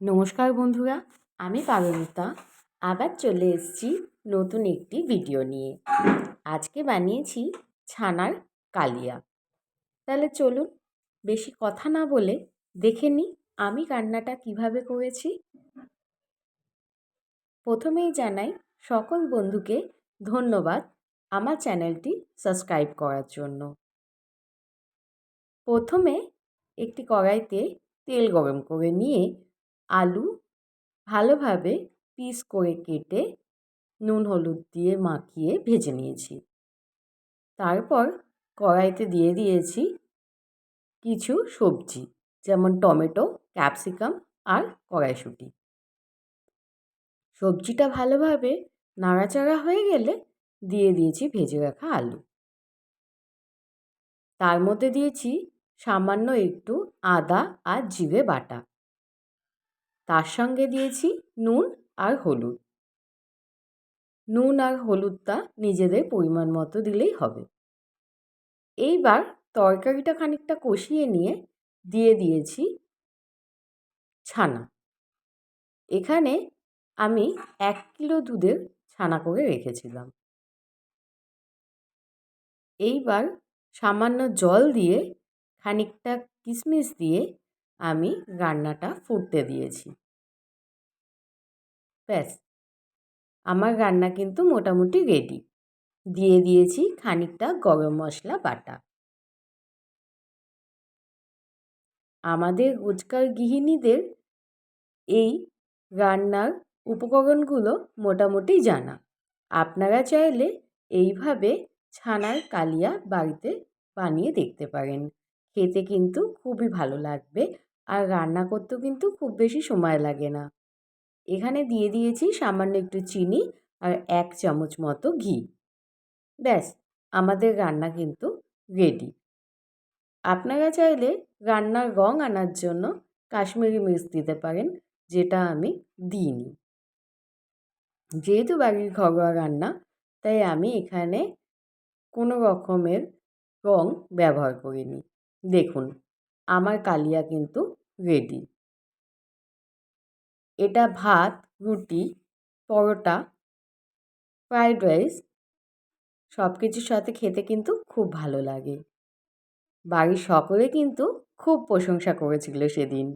নমস্কার বন্ধুরা, আমি পারমিতা আবার চলে এসেছি নতুন একটি ভিডিও নিয়ে। আজকে বানিয়েছি ছানার কালিয়া। তাহলে চলুন বেশি কথা না বলে দেখে নিই আমি রান্নাটা কীভাবে করেছি। প্রথমেই জানাই, সকল বন্ধুকে ধন্যবাদ আমার চ্যানেলটি সাবস্ক্রাইব করার জন্য। প্রথমে একটি কড়াইতে তেল গরম করে নিয়ে আলু ভালোভাবে পিস করে কেটে নুন হলুদ দিয়ে মাখিয়ে ভেজে নিয়েছি। তারপর কড়াইতে দিয়ে দিয়েছি কিছু সবজি, যেমন টমেটো, ক্যাপসিকাম আর কড়াইশুঁটি। সবজিটা ভালোভাবে নাড়াচাড়া হয়ে গেলে দিয়ে দিয়েছি ভেজে রাখা আলু। তার মধ্যে দিয়েছি সামান্য একটু আদা আর জিরে বাটা। তার সঙ্গে দিয়েছি নুন আর হলুদ। নুন আর হলুদটা নিজেদের পরিমাণ মতো দিলেই হবে। এইবার তরকারিটা খানিকটা কষিয়ে নিয়ে দিয়ে দিয়েছি ছানা। এখানে আমি এক কিলো দুধের ছানা করে রেখেছিলাম। এইবার সামান্য জল দিয়ে খানিকটা কিশমিশ দিয়ে আমি রান্নাটা ফুটতে দিয়েছি। ব্যাস। আমার রান্না কিন্তু মোটামুটি রেডি দিয়ে দিয়েছি খানিকটা গরম মশলা, বাটা। আমাদের রোজকার গৃহিণীদের এই রান্নার উপকরণগুলো মোটামুটি জানা। আপনারা চাইলে এইভাবে ছানার কালিয়া বাড়িতে বানিয়ে দেখতে পারেন। খেতে কিন্তু খুবই ভালো লাগবে। আর রান্না করতেও কিন্তু খুব বেশি সময় লাগে না। এখানে দিয়ে দিয়েছি সামান্য একটু চিনি আর এক চামচ মতো ঘি। ব্যাস, আমাদের রান্না কিন্তু রেডি আপনারা চাইলে রান্নার রং আনার জন্য কাশ্মীরি মির্চ দিতে পারেন, যেটা আমি দিইনি। যেহেতু বাড়ির ঘরোয়া রান্না, তাই আমি এখানে কোনো রকমের রং ব্যবহার করিনি। দেখুন, আমার কালিয়া কিন্তু রেডি এটা ভাত, রুটি, পরোটা ফ্রায়েড রাইস সব কিছুর সাথে খেতে কিন্তু খুব ভালো লাগে। বাড়ির সকলে কিন্তু খুব প্রশংসা করেছিল সেদিন।